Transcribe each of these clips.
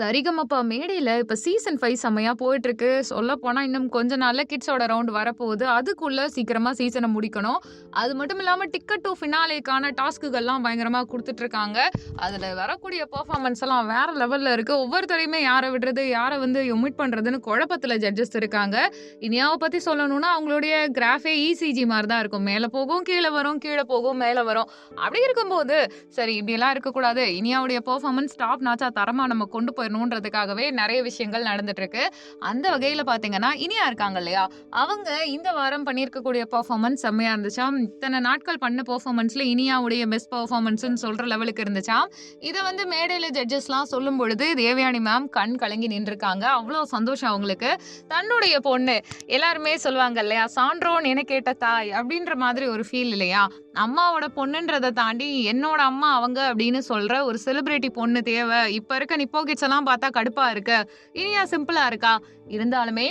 சரிகமப்பா மேடையில் இப்போ season five செம்மையா போயிட்டுருக்கு. சொல்லப்போனா இன்னும் கொஞ்ச நாளில் கிட்ஸோட ரவுண்ட் வரப்போகுது. அதுக்குள்ளே சீக்கிரமாக சீசனை முடிக்கணும். அது மட்டும் இல்லாமல் டிக்கெட் டூ ஃபினாலேக்கான டாஸ்க்குகள்லாம் பயங்கரமாக கொடுத்துட்ருக்காங்க அதில் வரக்கூடிய பர்ஃபாமன்ஸ் எல்லாம் வேறு லெவலில் இருக்குது ஒவ்வொருத்தரையுமே யாரை விடுறது, யாரை வந்து ஒமிட் பண்ணுறதுன்னு குழப்பத்தில் ஜட்ஜஸ் இருக்காங்க. இனியாவை பற்றி சொல்லணும்னா, அவங்களுடைய கிராஃபே இசிஜி மாதிரி தான் இருக்கும். மேலே போகும், கீழே வரும், கீழே போகும், மேலே வரும். அப்படி இருக்கும்போது, சரி இப்படியெல்லாம் இருக்கக்கூடாது. இனியாவுடைய பர்ஃபாமன்ஸ் டாப் நாச்சா தரமாக நம்ம கொண்டு போயிடணுன்றதுக்காகவே நிறைய விஷயங்கள் நடந்துட்டு இருக்கு அந்த வகையில பார்த்தீங்கன்னா, இனியா இருக்காங்க இல்லையா? அவங்க இந்த வாரம் பண்ணியிருக்கக்கூடிய பர்ஃபார்மன்ஸ் செம்மையா இருந்துச்சாம். இத்தனை நாட்கள் பண்ண பெர்ஃபார்மன்ஸ்ல இனியாவுடைய பெஸ்ட் பெர்ஃபார்மன்ஸ்ன்னு சொல்ற லெவலுக்கு இருந்துச்சா இதை வந்து மேடையில ஜட்ஜஸ்லாம் சொல்லும்பொழுது, தேவயானி மேம் கண் கலங்கி நின்றுருக்காங்க. அவ்வளோ சந்தோஷம் அவங்களுக்கு. தன்னுடைய பொண்ணு எல்லாருமே சொல்லுவாங்க இல்லையா? சான்றோன் என கேட்ட தாய் அப்படின்ற மாதிரி ஒரு ஃபீல் இல்லையா? அம்மாவோட பொண்ணுன்றதை தாண்டி என்னோட அம்மா அவங்க அப்படின்னு சொல்ற ஒரு செலிபிரிட்டி பொண்ணு தேவை இப்போ இருக்க நிப்போ கிட்ஸ் இதெல்லாம் பார்த்தா கடுப்பா இருக்கு. இனியா சிம்பிளா இருக்கா. இருந்தாலுமே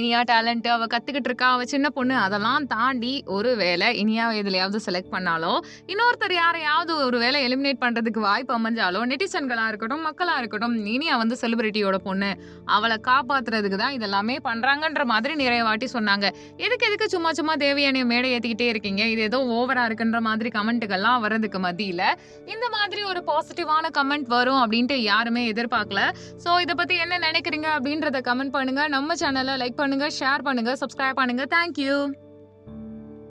இனியா டேலண்ட் அவ கத்துக்கிட்டு இருக்கா. அவ சின்ன பொண்ணு. அதெல்லாம் தாண்டி ஒரு வேலை இனியா எதுலையாவது செலக்ட் பண்ணாலோ, இன்னொருத்தர் யாரையாவது ஒரு வேலை எலிமினேட் பண்றதுக்கு வாய்ப்பு அமைஞ்சாலோ, நெட்டிசன்களா இருக்கட்டும், மக்களா இருக்கட்டும், இனியா வந்து செலிபிரிட்டியோட பொண்ணு. அவளை காப்பாத்துறதுக்கு தான் இதெல்லாமே பண்றாங்கன்ற மாதிரி நிறைய வாட்டி சொன்னாங்க. எதுக்கு எதுக்கு சும்மா சும்மா தேவையான மேடை ஏத்திக்கிட்டே இருக்கீங்க. இது ஏதோ ஓவரா இருக்குன்ற மாதிரி கமெண்ட்டுகள்லாம் வர்றதுக்கு மத்தியில, இந்த மாதிரி ஒரு பாசிட்டிவான கமெண்ட் வரும் அப்படின்ட்டு யாருமே எதிர்பார்க்கல. ஸோ இதை பத்தி என்ன நினைக்கிறீங்க அப்படின்றத கமெண்ட் பண்ணுங்க. நம்ம சேனலை லைக் பண்ணுங்க, ஷேர் பண்ணுங்க, சப்ஸ்கிரைப் பண்ணுங்க. Thank you.